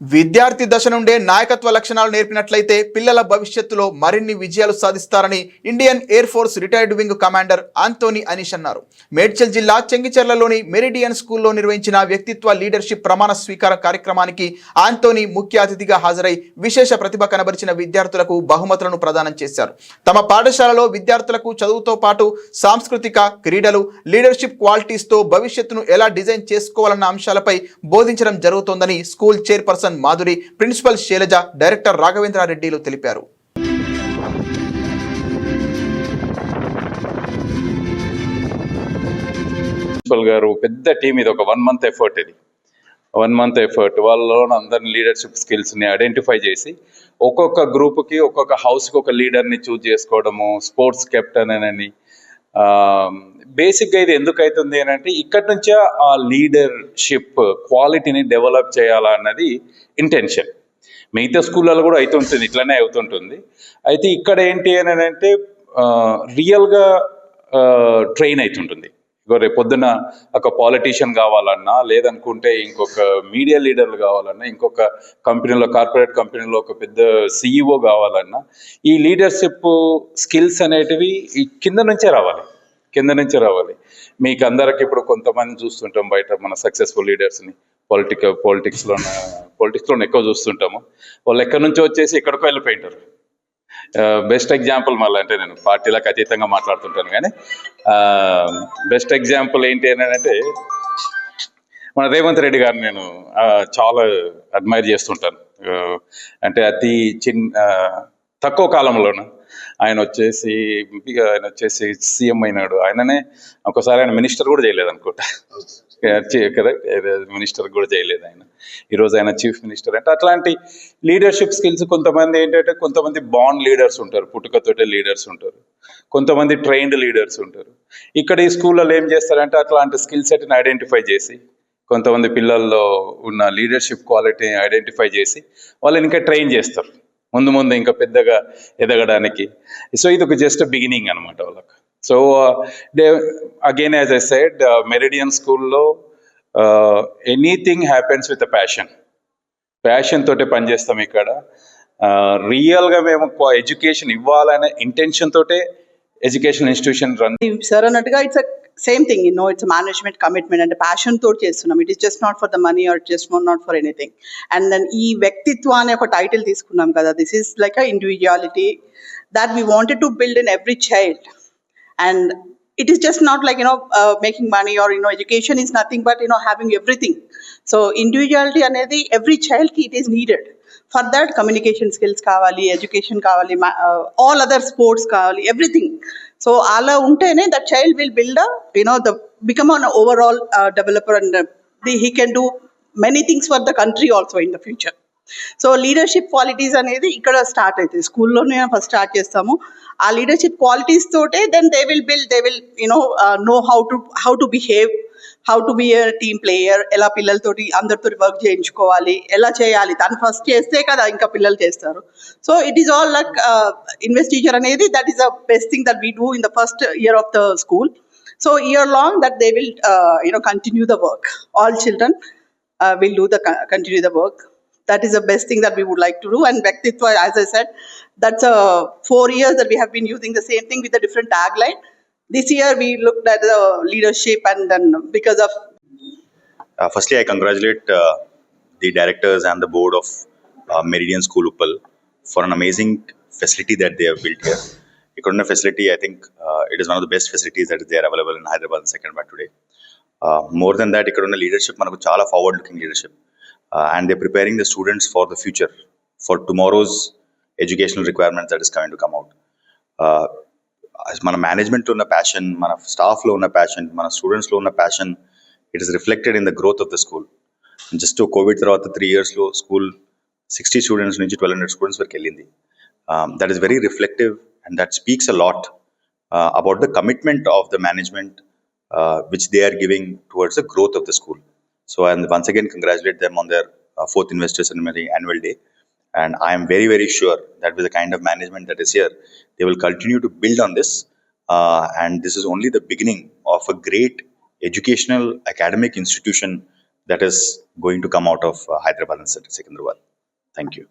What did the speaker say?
విద్యార్థి దశ నుండే నాయకత్వ లక్షణాలు నేర్పినట్లయితే పిల్లల భవిష్యత్తులో మరిన్ని విజయాలు సాధిస్తారని Indian air force retired wing commander Antony Anish అన్నారు. మేడ్చల్ జిల్లా చెంగిచెర్లలోని మెరిడియన్ స్కూల్లో నిర్వహించిన వ్యక్తిత్వ లీడర్షిప్ ప్రమాణ స్వీకార కార్యక్రమానికి ఆంటోనీ ముఖ్య అతిథిగా హాజరై విశేష ప్రతిభ కనబరిచిన విద్యార్థులకు బహుమతులను ప్రదానం చేశారు. తమ పాఠశాలలో విద్యార్థులకు చదువుతో పాటు సాంస్కృతిక క్రీడలు లీడర్షిప్ క్వాలిటీస్తో భవిష్యత్తును ఎలా డిజైన్ చేసుకోవాలన్న అంశాలపై బోధించడం జరుగుతోందని school chairperson Madhuri principal Shailaja director రాఘవేంద్రారెడ్డిలు తెలిపారు. ప్రిన్సిపల్ గారు పెద్ద టీం ఇది ఒక వన్ మంత్ ఎఫర్ట్ ఇది. వన్ మంత్ ఎఫర్ట్ వాళ్ళలో అందరిని లీడర్షిప్ స్కిల్స్ని ఐడెంటిఫై చేసి ఒక్కొక్క గ్రూప్కి ఒక్కొక్క హౌస్కి ఒక లీడర్ని చూజ్ చేసుకోవడము స్పోర్ట్స్ కెప్టెన్ అని బేసిక్గా ఇది ఎందుకు అవుతుంది అని అంటే ఇక్కడి నుంచే ఆ లీడర్షిప్ క్వాలిటీని డెవలప్ చేయాలా అన్నది ఇంటెన్షన్. మిగతా స్కూళ్ళలో కూడా అవుతుంటుంది ఇట్లానే అవుతుంటుంది. అయితే ఇక్కడ ఏంటి అని అంటే రియల్గా ట్రైన్ అవుతుంటుంది రేపు పొద్దున ఒక పాలిటీషియన్ కావాలన్నా లేదనుకుంటే ఇంకొక మీడియా లీడర్లు కావాలన్నా ఇంకొక కంపెనీలో కార్పొరేట్ కంపెనీలో ఒక పెద్ద సీఈఓ కావాలన్నా ఈ లీడర్షిప్ స్కిల్స్ అనేటివి ఈ కింద నుంచే రావాలి. కింద నుంచి రావాలి. మీకు అందరికి ఇప్పుడు కొంతమంది చూస్తుంటాం బయట మన సక్సెస్ఫుల్ లీడర్స్ని పొలిటిక్ పొలిటిక్స్లో పొలిటిక్స్లో ఎక్కువ చూస్తుంటాము. వాళ్ళు ఎక్కడి నుంచో వచ్చేసి ఎక్కడికో వెళ్ళిపోయింటారు. బెస్ట్ ఎగ్జాంపుల్ మళ్ళీ అంటే నేను పార్టీలకు అతీతంగా మాట్లాడుతుంటాను కానీ బెస్ట్ ఎగ్జాంపుల్ ఏంటి అని అంటే మన రేవంత్ రెడ్డి గారిని నేను చాలా అడ్మైర్ చేస్తుంటాను. అంటే అతి చిన్న తక్కువ కాలంలోన ఆయన వచ్చేసి ఆయన వచ్చేసి సీఎం అయినాడు. ఆయననే ఒకసారి ఆయన మినిస్టర్ కూడా చేయలేదు అనుకుంటా. కరెక్ట్ మినిస్టర్ కూడా చేయలేదు ఆయన. ఈరోజు ఆయన చీఫ్ మినిస్టర్ అంటే అట్లాంటి లీడర్షిప్ స్కిల్స్ కొంతమంది ఏంటంటే కొంతమంది బాండ్ లీడర్స్ ఉంటారు పుట్టుకతోటే లీడర్స్ ఉంటారు. కొంతమంది ట్రైన్డ్ లీడర్స్ ఉంటారు. ఇక్కడ ఈ స్కూల్లో ఏం చేస్తారంటే అట్లాంటి స్కిల్ సెట్ని ఐడెంటిఫై చేసి కొంతమంది పిల్లల్లో ఉన్న లీడర్షిప్ క్వాలిటీని ఐడెంటిఫై చేసి వాళ్ళని ఇంకా ట్రైన్ చేస్తారు. ముందు ముందు ఇంకా పెద్దగా ఎదగడానికి. సో ఇది ఒక జస్ట్ బిగినింగ్ అనమాట వాళ్ళకి so day again as I said Meridian స్కూల్లో anything happens with a passion passion తోటే పనిచేస్తాం ఇక్కడ. Uh, రియల్గా మేము ఎడ్యుకేషన్ ఇవ్వాలనే ఇంటెన్షన్ తోటే ఎడ్యుకేషన్ ఇన్స్టిట్యూషన్ రన్ సార్ అన్నట్టుగా it's same thing you know it's management commitment అంటే ప్యాషన్ తోటి చేస్తున్నాం it is just not for the money or just not for anything and then ఈ వ్యక్తిత్వ అనే ఒక టైటిల్ తీసుకున్నాం కదా this is like a individuality that we wanted to build in every child and it is just not like you know uh, making money or you know education is nothing but you know having everything so individuality అనేది every child ki it is needed For that communication skills కావాలి education కావాలి all other sports కావాలి everything so అలా ఉంటేనే that child will build you know the become an overall developer and the he can do many things for the country also in the future so leadership qualities అనేది ఇక్కడ start అవుతుంది స్కూల్లోనే first start చేస్తాము. ఆ leadership qualities తోటే then they will build they will you know how to how to behave How to be a team player ఎలా పిల్లలతోటి అందరితో వర్క్ చేయించుకోవాలి ఎలా చేయాలి తను ఫస్ట్ చేస్తే కదా ఇంకా పిల్లలు చేస్తారు so it is all like invest teacher అనేది that is the best thing that we do in the first year of the school so year long that they will you know continue the work all children uh, will do the co- continue the work. That is the best thing that we would like to do. And Bhaktitva, as I said, that's uh, four years that we have been using the same thing with a different tagline. This year we looked at the leadership, and then because of Uh, firstly, I congratulate uh, the directors and the board of uh, Meridian School Uppal for an amazing facility that they have built here. Ikonna facility, I think uh, it is one of the best facilities that is there available in Hyderabad and Second today. Uh, more than that, ఇక్కడ ఉన్న leadership మనకు చాలా forward looking leadership. Uh, and they're preparing the students for the future, for tomorrow's educational requirements that is coming to come out. Uh, మన management ఉన్న passion మన స్టాఫ్లో ఉన్న passion మన స్టూడెంట్స్లో ఉన్న passion it is reflected in the growth of the school just Covid తర్వాత three ఇయర్స్లో school sixty students నుంచి ట్వెల్వ్ హండ్రెడ్ స్టూడెంట్స్ వరకు వెళ్ళింది that is very reflective and that speaks a lot about the commitment of the management which they are giving towards the growth of the school so and once again congratulate them on their fourth investors in my annual day. and I am very, very sure that with the kind of management that is here, they will continue to build on this. Uh, and this is only the beginning of a great educational academic institution that is going to come out of uh, Hyderabad and Secunderabad. Thank you.